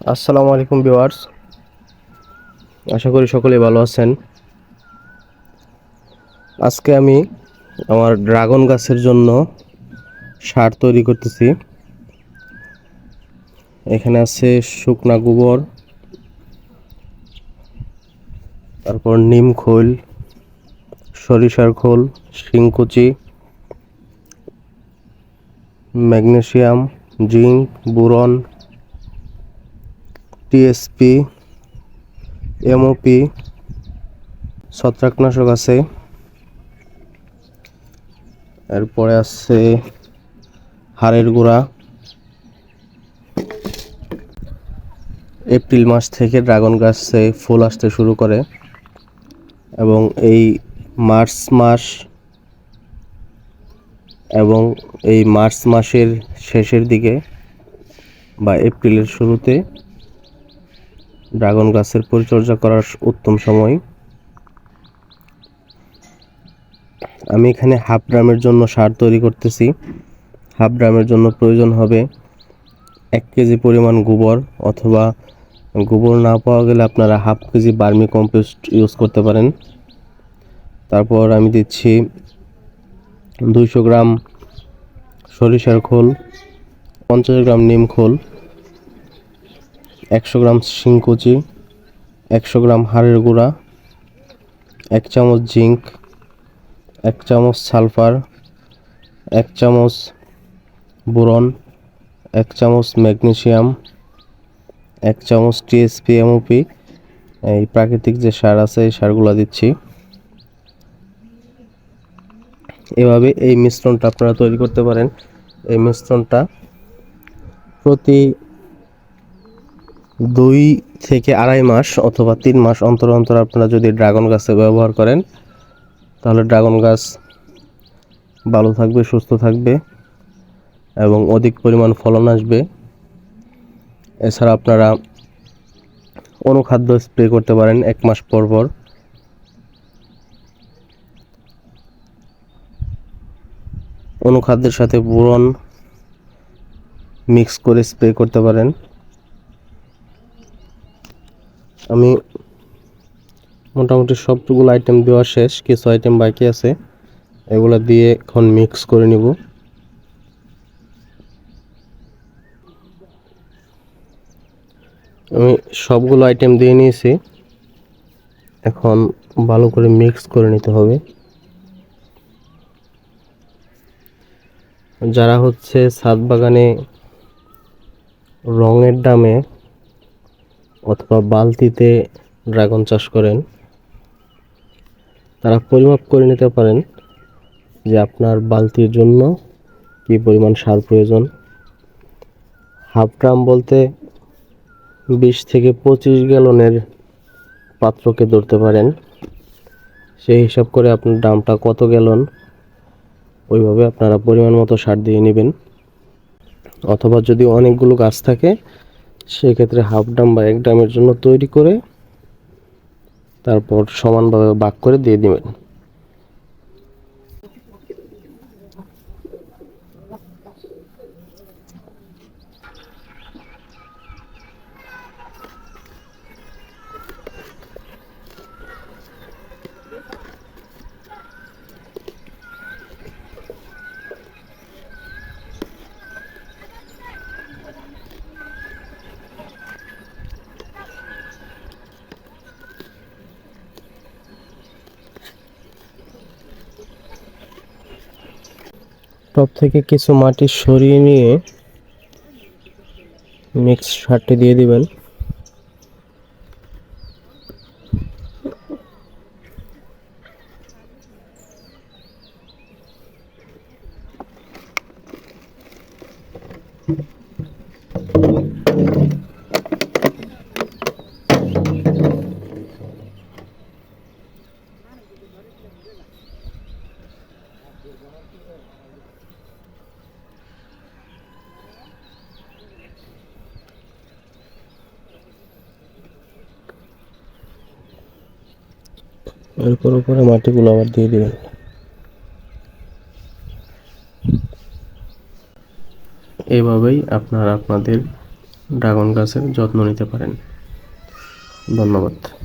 আসসালামু আলাইকুম ভিউয়ার্স। আশা করি সকলেই ভালো আছেন। আজকে আমি আমার ড্রাগন গাছের জন্য সার তৈরি করতেছি। এখানে আছে শুকনা গোবর, তারপর নিম খোল, সরিষার খোল, শিংকুচি, magnesium zinc boron TSP MOP ছত্রাকনাশক আছে। এরপরে আছে হাড়ের গুঁড়া। এপ্রিল মাস থেকে ড্রাগন গাছে ফুল আসতে শুরু করে এবং এই মার্চ মাস এবং এই মার্চ মাসের শেষের দিকে বা এপ্রিলের শুরুতে ড্রাগন গাছের পরিচর্যা করার উত্তম সময়। আমি এখানে হাফ ড্রামের জন্য সার তৈরি করতেছি। হাফ ড্রামের জন্য প্রয়োজন হবে এক কেজি পরিমাণ গোবর অথবা গোবর না পাওয়া গেলে আপনারা half KG vermicompost use করতে পারেন। তারপর আমি দিচ্ছি দুইশো গ্রাম সরিষার খোল, পঞ্চাশ গ্রাম নিম খোল। একশো গ্রাম শিংকুচি, একশো গ্রাম হাড়ের গুঁড়া, এক চামচ জিঙ্ক এক চামচ সালফার, এক চামচ বোরন, এক চামচ ম্যাগনেশিয়াম এক চামচ টিএসপি এমওপি। এই প্রাকৃতিক যে সার আছে, এই সারগুলো দিচ্ছি। এভাবে এই মিশ্রণটা আপনারা তৈরি করতে পারেন। এই মিশ্রণটা প্রতি দুই থেকে আড়াই মাস অথবা তিন মাস অন্তর অন্তর আপনারা যদি ড্রাগন গাছে ব্যবহার করেন, তাহলে ড্রাগন গাছ ভালো থাকবে, সুস্থ থাকবে এবং অধিক পরিমাণ ফলন আসবে। এছাড়া আপনারা অনুখাদ্য স্প্রে করতে পারেন এক মাস পর পর। অনুখাদ্যের সাথে বোরন মিক্স করে স্প্রে করতে পারেন। আমি মোটামুটি সবগুলো আইটেম দেওয়া শেষ, কিছু আইটেম বাকি আছে। এগুলো দিয়ে এখন মিক্স করে নিব। আমি সবগুলো আইটেম দিয়ে নিয়েছি। এখন ভালো করে মিক্স করে নিতে হবে। যারা হচ্ছে ছাদ বাগানে রঙের দামে অথবা বালতিতে ড্রাগন চাষ করেন, তারা পরিমাপ করে নিতে পারেন যে আপনার বালতির জন্য কী পরিমাণ সার প্রয়োজন। হাফ ড্রাম বলতে বিশ থেকে পঁচিশ গ্যালনের পাত্রকে ধরতে পারেন। সেই হিসাব করে আপনার দামটা কত গ্যালন, ওইভাবে আপনারা পরিমাণ মতো সার দিয়ে নেবেন। অথবা যদি অনেকগুলো গাছ থাকে সেক্ষেত্রে হাফ ড্রাম বা এক ড্রামের জন্য তৈরি করে তারপর সমানভাবে ভাগ করে দিয়ে দিবেন। টপ থেকে কিছু মাটি সরিয়ে নিয়ে মিক্স সারটি দিয়ে দিবেন। এরপর উপরে মাটিগুলো আবার দিয়ে দেবেন। এভাবেই আপনারা আপনাদের ড্রাগন গাছের যত্ন নিতে পারেন। ধন্যবাদ।